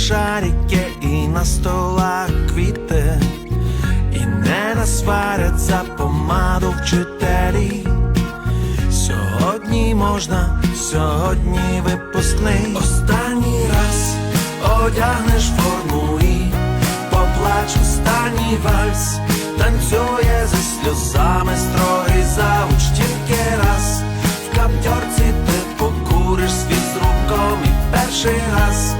шарики і на столах квіти, і не насварять за помаду вчителі. Сьогодні можна, сьогодні випускний. Останній раз одягнеш форму і поплач останній вальс, танцює зі сльозами строгий завуч тільки раз. В каптьорці ти покуриш світ з руком і перший раз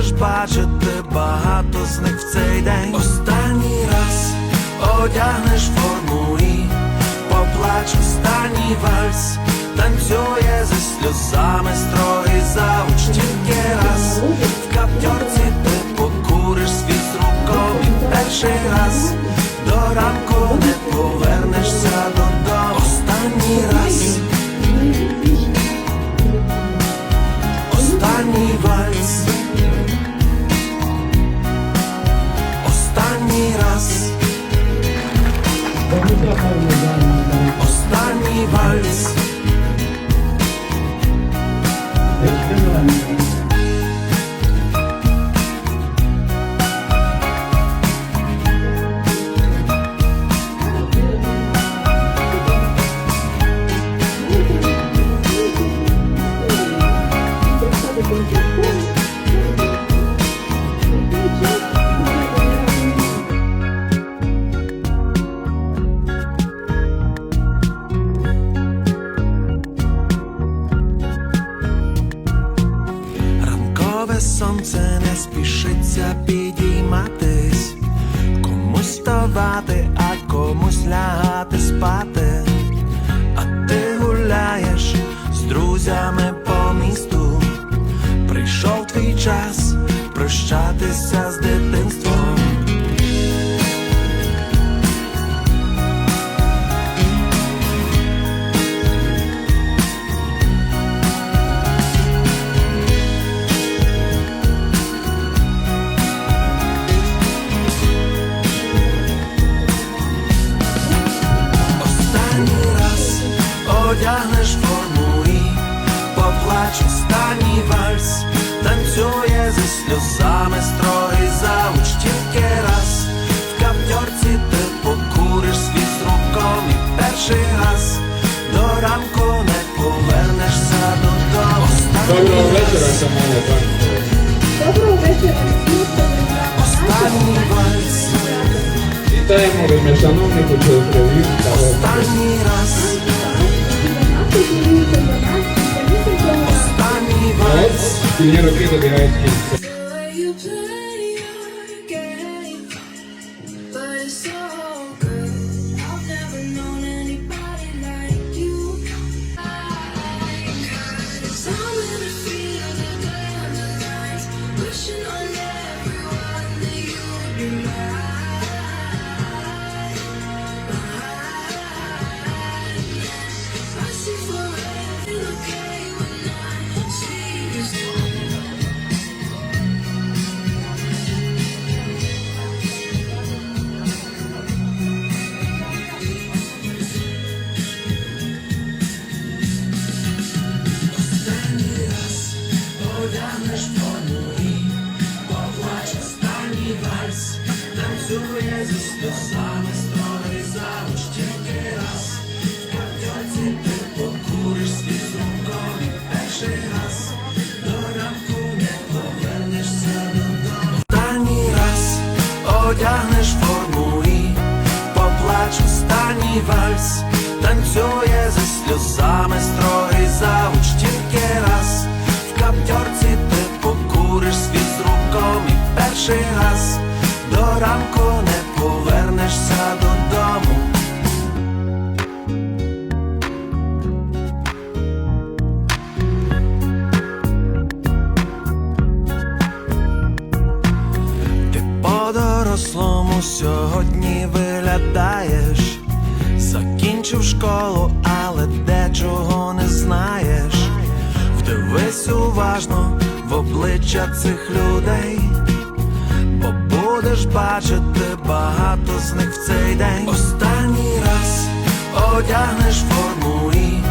будеш бачити багато з них в цей день. Останній раз одягнеш форму і поплач останній вальс, танцює зі сльозами строгий завуч тільки раз. В каптьорці ти покуриш світ з руком і перший раз до ранку не повернешся додому. Останній раз. Останній вальс. Ранкове комусь вставати, а комусь лягати спати. А ти гуляєш з друзями по місту. Прийшов твій час прощатися з дитинством. Одягнеш форму і поплач останній вальс, танцює зі сльозами строгий завуч тільки раз. В каптьорці ти покуриш світ з руком і перший раз до ранку не повернешся додому. Доброго Останній вечора, шановне. Доброго вечора останній вальс, Вітаємо вельми привіт та гостей. останній раз, Señor, pido que hagáis одягнеш форму і поплач останній вальс, танцює зі сльозами строгий завуч сьогодні виглядаєш? Закінчив школу, але дечого не знаєш. Вдивись уважно в обличчя цих людей, бо будеш бачити багато з них в цей день. Останній раз одягнеш форму і